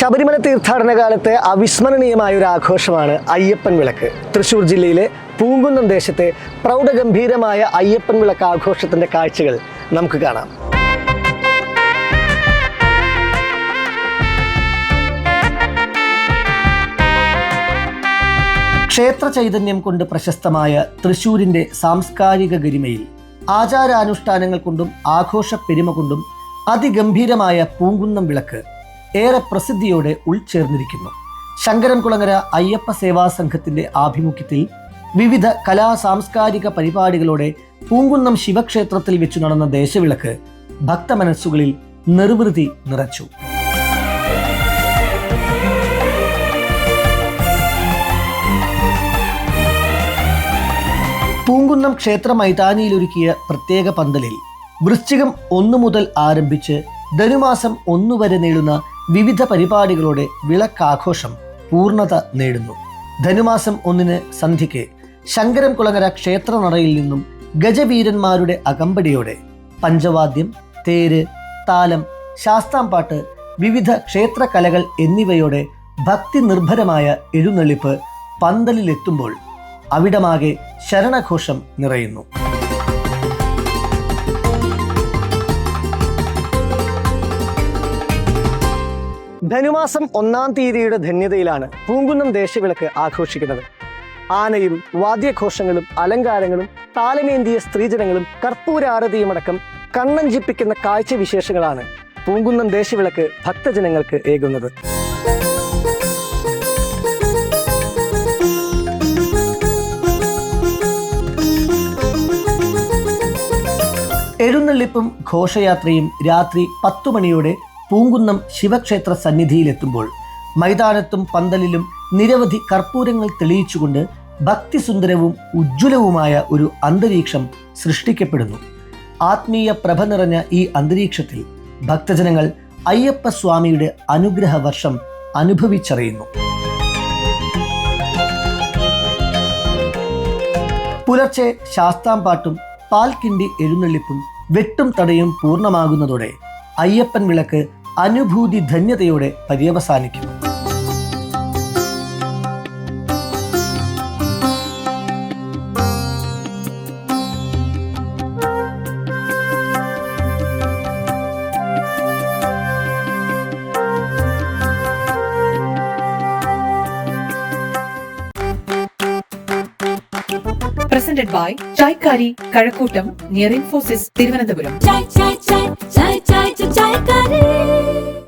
ശബരിമല തീർത്ഥാടന കാലത്തെ അവിസ്മരണീയമായ ഒരു ആഘോഷമാണ് അയ്യപ്പൻ വിളക്ക്. തൃശ്ശൂർ ജില്ലയിലെ പൂങ്കുന്നം ദേശത്തെ പ്രൗഢഗംഭീരമായ അയ്യപ്പൻ വിളക്ക് ആഘോഷത്തിന്റെ കാഴ്ചകൾ നമുക്ക് കാണാം. ക്ഷേത്ര ചൈതന്യം കൊണ്ട് പ്രശസ്തമായ തൃശൂരിന്റെ സാംസ്കാരിക ഗരിമയിൽ ആചാരാനുഷ്ഠാനങ്ങൾ കൊണ്ടും ആഘോഷ പെരുമ കൊണ്ടും അതിഗംഭീരമായ പൂങ്കുന്നം വിളക്ക് ഏറെ പ്രസിദ്ധിയോടെ ഉൾച്ചേർന്നിരിക്കുന്നു. ശങ്കരൻകുളങ്ങര അയ്യപ്പ സേവാ സംഘത്തിന്റെ ആഭിമുഖ്യത്തിൽ വിവിധ കലാ സാംസ്കാരിക പരിപാടികളോടെ പൂങ്കുന്നം ശിവക്ഷേത്രത്തിൽ വെച്ചു നടന്ന ദേശവിളക്ക് ഭക്തമനസ്സുകളിൽ നിർവൃതി നിറച്ചു. പൂങ്കുന്നം ക്ഷേത്ര മൈതാനിയിലൊരുക്കിയ പ്രത്യേക പന്തലിൽ വൃശ്ചികം ഒന്നു മുതൽ ആരംഭിച്ച് ധനുമാസം ഒന്നു വരെ നീളുന്ന വിവിധ പരിപാടികളോടെ വിളക്കാഘോഷം പൂർണത നേടുന്നു. ധനുമാസം ഒന്നിന് സന്ധ്യയ്ക്ക് ശങ്കരം കുളങ്ങര ക്ഷേത്രനടയിൽ നിന്നും ഗജവീരന്മാരുടെ അകമ്പടിയോടെ പഞ്ചവാദ്യം തേര് താലം ശാസ്താംപാട്ട് വിവിധ ക്ഷേത്രകലകൾ എന്നിവയോടെ ഭക്തി നിർഭരമായ എഴുന്നള്ളിപ്പ് പന്തലിലെത്തുമ്പോൾ അവിടമാകെ ശരണഘോഷം നിറയുന്നു. ധനുമാസം ഒന്നാം തീയതിയുടെ ധന്യതയിലാണ് പൂങ്കുന്നം ദേശവിളക്ക് ആഘോഷിക്കുന്നത്. ആനയും വാദ്യഘോഷങ്ങളും അലങ്കാരങ്ങളും താലമേന്തിയ സ്ത്രീജനങ്ങളും കർപ്പൂരാരതിയുമടക്കം കണ്ണഞ്ചിപ്പിക്കുന്ന കാഴ്ചവിശേഷങ്ങളാണ് പൂങ്കുന്നം ദേശവിളക്ക് ഭക്തജനങ്ങൾക്ക് ഏകുന്നത്. എഴുന്നള്ളിപ്പും ഘോഷയാത്രയും രാത്രി പത്തു മണിയോടെ പൂങ്കുന്നം ശിവക്ഷേത്ര സന്നിധിയിലെത്തുമ്പോൾ മൈതാനത്തും പന്തലിലും നിരവധി കർപ്പൂരങ്ങൾ തെളിയിച്ചുകൊണ്ട് ഭക്തിസുന്ദരവും ഉജ്ജ്വലവുമായ ഒരു അന്തരീക്ഷം സൃഷ്ടിക്കപ്പെടുന്നു. ആത്മീയ പ്രഭ നിറഞ്ഞ ഈ അന്തരീക്ഷത്തിൽ ഭക്തജനങ്ങൾ അയ്യപ്പ സ്വാമിയുടെ അനുഗ്രഹ വർഷം അനുഭവിച്ചറിയുന്നു. പുലർച്ചെ ശാസ്താംപാട്ടും പാൽക്കിണ്ടി എഴുന്നള്ളിപ്പും വെട്ടും തടയും പൂർണമാകുന്നതോടെ അയ്യപ്പൻ വിളക്ക് അനുഭൂതി ധന്യതയോടെ പര്യവസാനിക്കുന്നു presented by Chaikari Karakotam near Infosys Thiruvananthapuram. chai chai chai